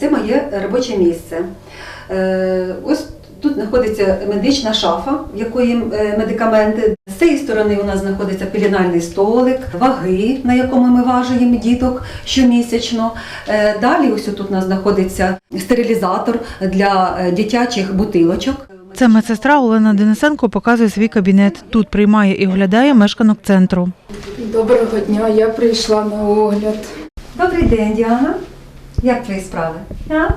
Це моє робоче місце. Е, Ось тут знаходиться медична шафа, в якої е, медикаменти. З цієї сторони у нас знаходиться пеленальний столик, ваги, на якому ми важуємо діток щомісячно. Е, Далі ось тут у нас знаходиться стерилізатор для дитячих бутилочок. Це медсестра Олена Денисенко показує свій кабінет. Тут приймає і оглядає мешканок центру. Доброго дня, я прийшла на огляд. Добрий день, Діана. Як твої справи? А?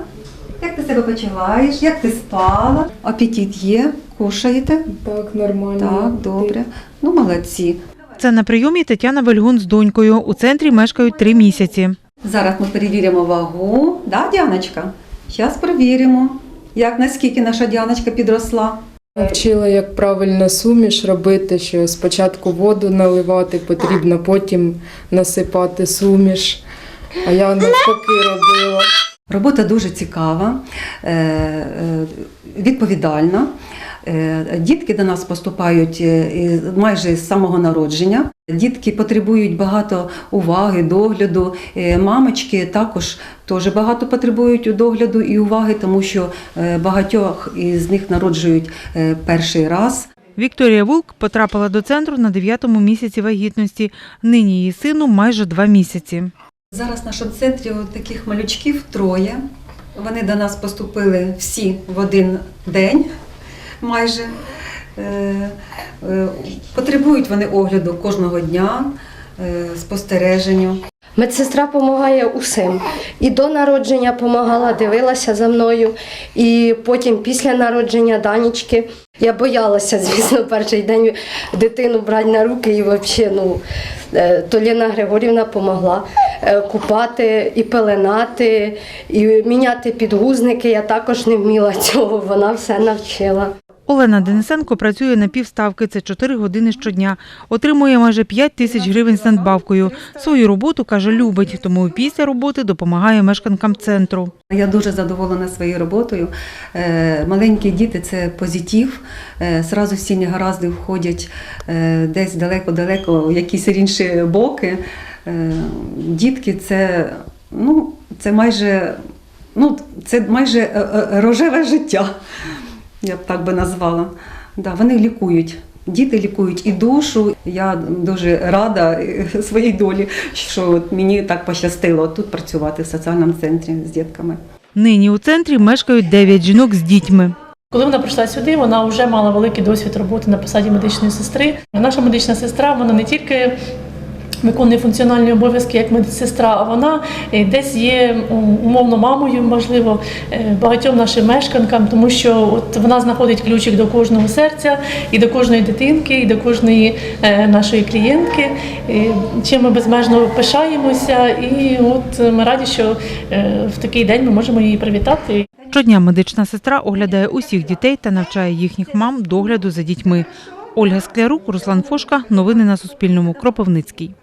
Як ти себе почуваєш? Як ти спала? Апетит є? Кушаєте? Так, нормально. Так, добре. Ну, молодці. Це на прийомі Тетяна Вельгун з донькою. У центрі мешкають три місяці. Зараз ми перевіримо вагу. Да, Діаночка? Зараз перевіримо, як наскільки наша Діаночка підросла. Вчила, як правильно суміш робити, що спочатку воду наливати потрібно, потім насипати суміш. А я навпаки робила. Робота дуже цікава, е, е, відповідальна. Е, Дітки до нас поступають майже з самого народження. Дітки потребують багато уваги, догляду. Мамочки також теж багато потребують догляду і уваги, тому що багатьох із них народжують перший раз. Вікторія Вулк потрапила до центру на дев'ятому місяці вагітності. Нині її сину майже два місяці. Зараз в нашому центрі таких малючків троє. Вони до нас поступили всі в один день майже. Е, е, Потребують вони огляду кожного дня, е, спостереженню. Медсестра допомагає усім. І до народження допомагала, дивилася за мною. І потім після народження Данічки я боялася, звісно, перший день дитину брати на руки і взагалі, ну, е, то Ліна Григорівна допомогла е, купати і пеленати, і міняти підгузники. Я також не вміла цього, вона все навчила. Олена Денисенко працює на півставки, це 4 години щодня. Отримує майже 5 тисяч гривень з надбавкою. Свою роботу, каже, любить, тому після роботи допомагає мешканкам центру. Я дуже задоволена своєю роботою. Е, Маленькі діти це позитив. Е, Зразу всі негаразди входять е, десь далеко-далеко в якісь інші боки. Е, Дітки це, ну, це майже, ну, це майже е, е, рожеве життя, я б так би назвала. Да, вони лікують. Діти лікують і душу. Я дуже рада е, своїй долі, що мені так пощастило тут працювати в соціальному центрі з дітками. Нині у центрі мешкають 9 жінок з дітьми. Коли вона прийшла сюди, вона вже мала великий досвід роботи на посаді медичної сестри. Наша медична сестра вона не тільки виконує функціональні обов'язки як медсестра, а вона е, десь є умовно мамою, можливо, е, багатьом нашим мешканкам, тому що от вона знаходить ключик до кожного серця і до кожної дитинки, і до кожної е, нашої клієнтки. Чим ми безмежно пишаємося, і от ми раді, що в такий день ми можемо її привітати. Щодня медична сестра оглядає усіх дітей та навчає їхніх мам догляду за дітьми. Ольга Склярук, Руслан Фошка. Новини на Суспільному. Кропивницький.